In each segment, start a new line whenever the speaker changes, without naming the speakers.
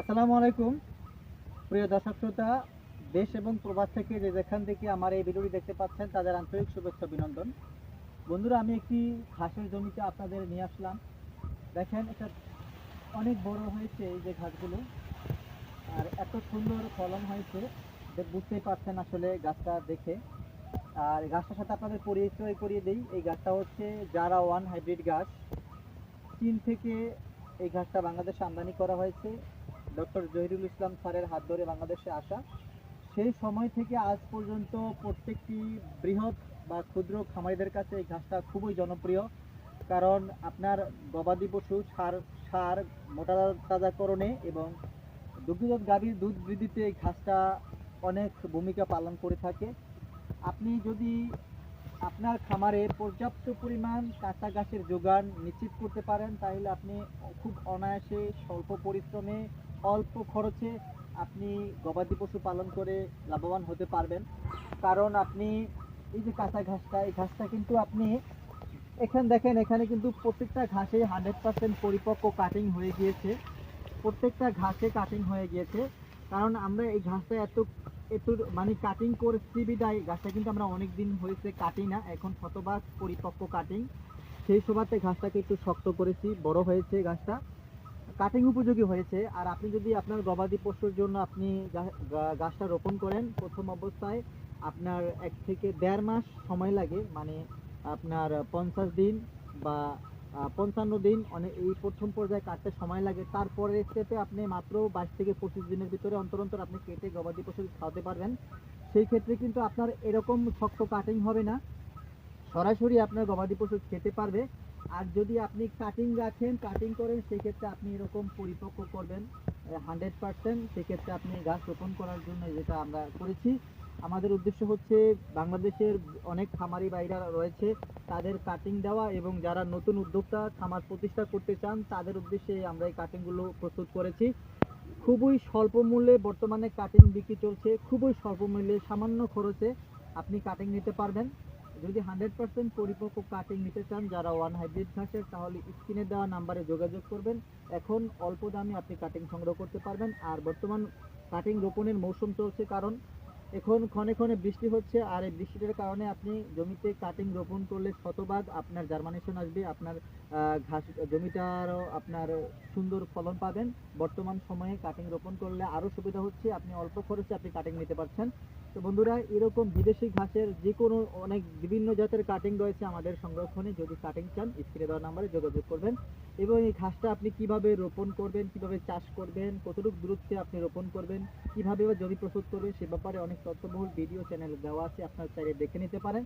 আসসালামু আলাইকুম। প্রিয় দর্শক শ্রোতা, দেশ এবং প্রবাস থেকে যে যেখান থেকে আমার এই ভিডিওটি দেখতে পাচ্ছেন, তাদের আন্তরিক শুভেচ্ছা অভিনন্দন। বন্ধুরা, আমি একটি ঘাসের জমিতে আপনাদের নিয়ে আসলাম। দেখেন, এটা অনেক বড় হয়েছে এই যে ঘাসগুলো। আর এত সুন্দর ফলন হয়েছে যে বুঝতেই পারছেন আসলে গাছটা দেখে। আর গাছটার সাথে আপনাদের পরিচয় করিয়ে দিই। এই গাছটা হচ্ছে জারা ওয়ান হাইব্রিড গাছ। চীন থেকে এই ঘাসটা বাংলাদেশে আমদানি করা হয়েছে। ডক্টর জহিরুল ইসলাম স্যারের হাত ধরে বাংলাদেশে আসা। সেই সময় থেকে আজ পর্যন্ত প্রত্যেকটি বৃহৎ বা ক্ষুদ্র খামারিদের কাছে এই ঘাসটা খুবই জনপ্রিয়। কারণ আপনার গবাদি পশু, সার সার মোটা তাজাকরণে এবং দুগ্ধজাত গাভীর দুধ বৃদ্ধিতে এই ঘাসটা অনেক ভূমিকা পালন করে থাকে। আপনি যদি আপনার খামারে পর্যাপ্ত পরিমাণ কাঁচা ঘাসের যোগান নিশ্চিত করতে পারেন, তাহলে আপনি খুব অনায়াসে স্বল্প পরিশ্রমে অল্প খরচে আপনি গবাদি পশু পালন করে লাভবান হতে পারবেন। কারণ আপনি এই যে কাঁচা ঘাসটা, এই ঘাসটা কিন্তু আপনি এখানে দেখেন, এখানে কিন্তু প্রত্যেকটা ঘাসে হান্ড্রেড পার্সেন্ট পরিপক্ক কাটিং হয়ে গিয়েছে। প্রত্যেকটা ঘাসে কাটিং হয়ে গিয়েছে। কারণ আমরা এই ঘাসটা এত একটু মানে কাটিং করছি বিদায় ঘাসটা কিন্তু আমরা অনেক দিন হয়েছে কাটি না, এখন শতভাগ পরিপক্ক কাটিং সেই সময়তে ঘাসটাকে একটু শক্ত করেছি, বড় হয়েছে গাছটা কাটিং উপযোগী হয়েছে। আর আপনি যদি আপনার গবাদি পশুর জন্য আপনি গাছটা রোপণ করেন প্রথম অবস্থায়, আপনার এক থেকে দেড় মাস সময় লাগে। মানে আপনার পঞ্চাশ দিন বা পঞ্চান্ন দিন অনেক এই প্রথম পর্যায়ে কাটতে সময় লাগে। তারপরে স্টেপে আপনি মাত্র বাইশ থেকে পঁচিশ দিনের ভিতরে অন্তর অন্তর আপনি কেটে গবাদি পশু খাওয়াতে পারবেন। সেই ক্ষেত্রে কিন্তু আপনার এরকম শক্ত কাটিং হবে না। সরাসরি আপনার গবাদি পশু খেতে পারবে। আর যদি আপনি কাটিং রাখেন কাটিং করেন, সেক্ষেত্রে আপনি এরকম পরিপক্ক করবেন হান্ড্রেড পার্সেন্ট সেক্ষেত্রে আপনি গাছ রোপণ করার জন্য যেটা আমরা করেছি। আমাদের উদ্দেশ্য হচ্ছে বাংলাদেশের অনেক খামারি বাইরা রয়েছে, তাদের কাটিং দেওয়া এবং যারা নতুন উদ্যোক্তা খামার প্রতিষ্ঠা করতে চান, তাদের উদ্দেশ্যে আমরা এই কাটিংগুলো প্রস্তুত করেছি। খুবই স্বল্প মূল্যে বর্তমানে কাটিং বিক্রি চলছে, খুবই স্বল্প মূল্যে, সামান্য খরচে আপনি কাটিং নিতে পারবেন। যদি হান্ড্রেড পার্সেন্ট পরিপক্ক কাটিং নিতে চান, যারা ওয়ান হাইব্রিড ঘাসের, তাহলে স্ক্রিনে দেওয়া নাম্বারে যোগাযোগ করবেন। এখন অল্প দামে আপনি কাটিং সংগ্রহ করতে পারবেন। আর বর্তমান কাটিং রোপণের মৌসুম চলছে কারণ এখন ক্ষণে ক্ষণে বৃষ্টি হচ্ছে, আর এই বৃষ্টিটার কারণে আপনি জমিতে কাটিং রোপণ করলে শতভাগ আপনার জার্মানেশন আসবে, আপনার ঘাস, জমিটারও আপনার সুন্দর ফলন পাবেন। বর্তমান সময়ে কাটিং রোপণ করলে আরও সুবিধা হচ্ছে, আপনি অল্প খরচে আপনি কাটিং নিতে পারছেন। তো বন্ধুরা, এরকম বিদেশি ঘাসের যে কোনো অনেক বিভিন্ন জাতের কাটিং রয়েছে আমাদের সংরক্ষণে। যদি কাটিং চান, স্ক্রিনে দেওয়া নাম্বারে যোগাযোগ করবেন। এবং এই ঘাসটা আপনি কীভাবে রোপণ করবেন, কীভাবে চাষ করবেন, কতটুকু দূরত্বে আপনি রোপণ করবেন, কীভাবে বা জমি প্রস্তুত করবেন, সে ব্যাপারে অনেক তথ্যবহুল ভিডিও চ্যানেলে দেওয়া আছে, আপনার চাইলে দেখে নিতে পারেন।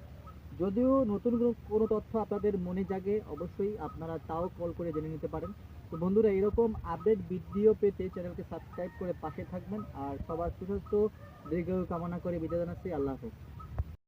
যদিও নতুন কোনো- কোনো তথ্য আপনাদের মনে জাগে, অবশ্যই আপনারা তাও কল করে জেনে নিতে পারেন। তো বন্ধুরা, এরকম আপডেট ভিডিও পেতে চ্যানেলকে সাবস্ক্রাইব করে পাশে থাকবেন। আর সবার সুস্বাস্থ্য দীর্ঘ কামনা করে বিদায় জানাচ্ছি। আল্লাহ হাফেজ।